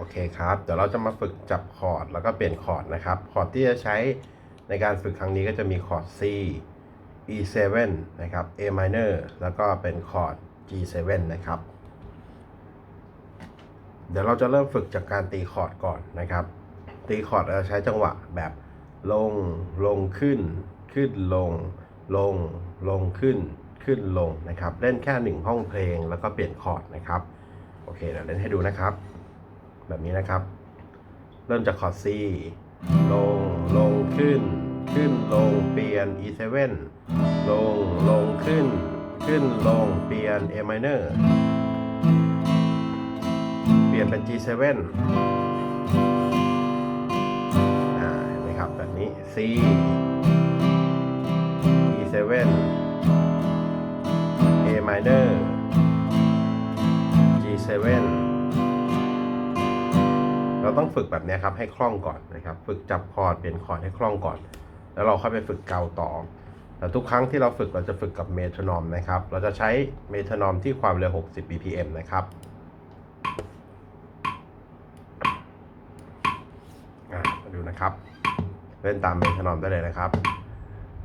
โอเคครับ เดี๋ยวเราจะมาฝึกจับคอร์ดแล้วก็เปลี่ยนคอร์ดนะครับ คอร์ดที่จะใช้ในการฝึกครั้งนี้ก็จะมีคอร์ด C E7 นะครับ A minor แล้วก็เป็นคอร์ด G7 นะครับ เดี๋ยวเราจะเริ่มฝึกจากการตีคอร์ดก่อนนะครับ ตีคอร์ดเราใช้จังหวะแบบลง ลงขึ้น ขึ้นลง ลง ลงขึ้น ขึ้นลงนะครับ เล่นแค่หนึ่งห้องเพลงแล้วก็เปลี่ยนคอร์ดนะครับ โอเคเดี๋ยวเล่นให้ดูนะครับ แบบนี้นะครับ เริ่มจากคอร์ด C ลง ลงขึ้น ขึ้นลงเปลี่ยน E7 ลง ลงขึ้น ขึ้นลงเปลี่ยน A minor เปลี่ยนเป็น G7 เห็นไหมครับแบบนี้ C E7 A minor G7 เราต้องฝึกแบบนี้ครับให้คล่องก่อนนะครับ ฝึกจับคอร์ดเปลี่ยนคอร์ดให้คล่องก่อน แล้วเราค่อยไปฝึกเกาต่อแต่ทุกครั้งที่เราฝึกเราจะฝึกกับเมทรนอมนะครับ เราจะใช้เมทรนอมที่ความเร็ว 60 bpm นะครับอะมาดูนะครับ เล่นตามเมทรนอมได้เลยนะครับ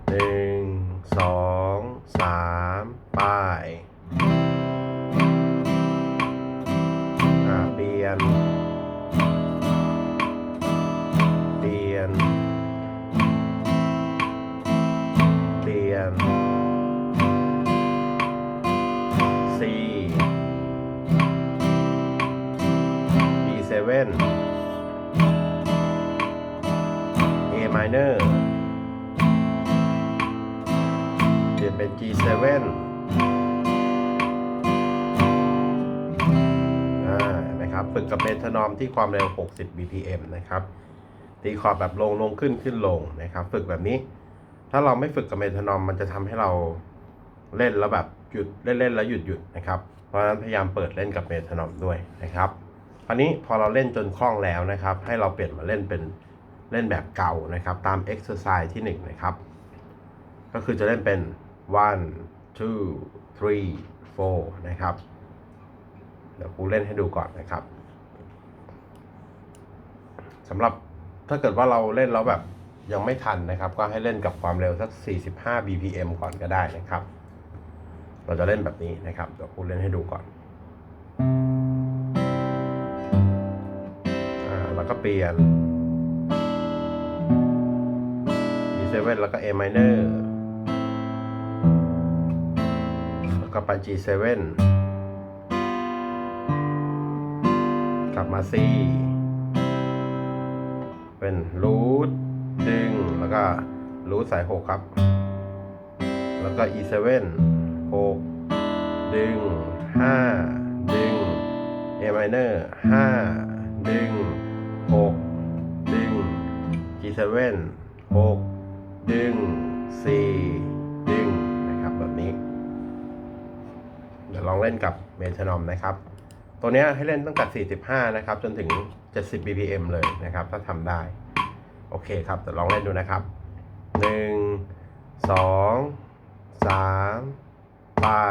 หนึ่งสองสามป้าย อ่า เปลี่ยน น เปลี่ยน C E7 A minor เปลี่ยนเป็น G7 อ่าเห็นไหมครับฝึกกับเมทานอมที่ความเร็ว 60 bpm นะครับ ตีคอร์ดแบบลงลงขึ้นขึ้นลงนะครับ ฝึกแบบนี้ ถ้าเราไม่ฝึกกับเมทานอมมันจะทำให้เราเล่นแล้วแบบหยุดเล่นเล่นแล้วหยุดหยุดนะครับ เพราะฉะนั้นพยายามเปิดเล่นกับเมทานอมด้วยนะครับคราวนี้พอเราเล่นจนคล่องแล้วนะครับ ให้เราเปลี่ยนมาเล่นเป็นเล่นแบบเก่านะครับ ตามเอ็กซ์ไซส์ที่หนึ่งนะครับ ก็คือจะเล่นเป็น one two three four นะครับ เดี๋ยวครูเล่นให้ดูก่อนนะครับสำหรับ ถ้าเกิดว่าเราเล่นแล้วแบบยังไม่ทันนะครับ ก็ให้เล่นกับความเร็วสัก 45 bpm ก่อนก็ได้นะครับ เราจะเล่นแบบนี้นะครับเดี๋ยวครูเล่นให้ดูก่อนอ่าแล้วก็เปลี่ยน E7 แล้วก็ A minor แล้วก็ไป G7 กลับมา C เป็นรูทดึง แล้วก็รูทสายหกครับ แล้วก็ E7 หกดึงห้าดึง A minor ห้าดึงหกดึง G7 หกดึงสี่ดึงนะครับแบบนี้ เดี๋ยวลองเล่นกับเมทานอมนะครับ ตัวเนี้ยให้เล่นตั้งแต่ 45 นะครับ จนถึง 70 bpm เลยนะครับ ถ้าทำได้ โอเคครับแต่ลองเล่นดูนะครับ 1 2 3ป้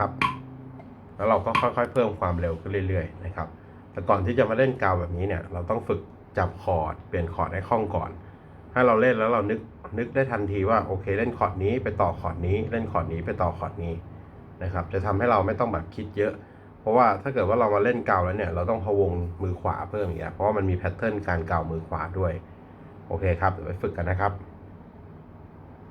ครับ แล้วเราก็ค่อยๆ เพิ่มความเร็วขึ้นเรื่อยๆนะครับ แต่ก่อนที่จะมาเล่นกาวแบบนี้เนี่ย เราต้องฝึกจับคอร์ดเปลี่ยนคอร์ดให้คล่องก่อน ถ้าเราเล่นแล้วเรานึกนึกได้ทันทีว่าโอเคเล่นคอร์ดนี้ไปต่อคอร์ดนี้ เล่นคอร์ดนี้ไปต่อคอร์ดนี้นะครับ จะทำให้เราไม่ต้องแบบคิดเยอะ เพราะว่าถ้าเกิดว่าเรามาเล่นกาวแล้วเนี่ยเราต้องพวงมือขวาเพิ่มอย่างเงี้ยเพราะว่ามันมีแพทเทิร์นการกาวมือขวาด้วย โอเคครับเดี๋ยวไปฝึกกันนะครับ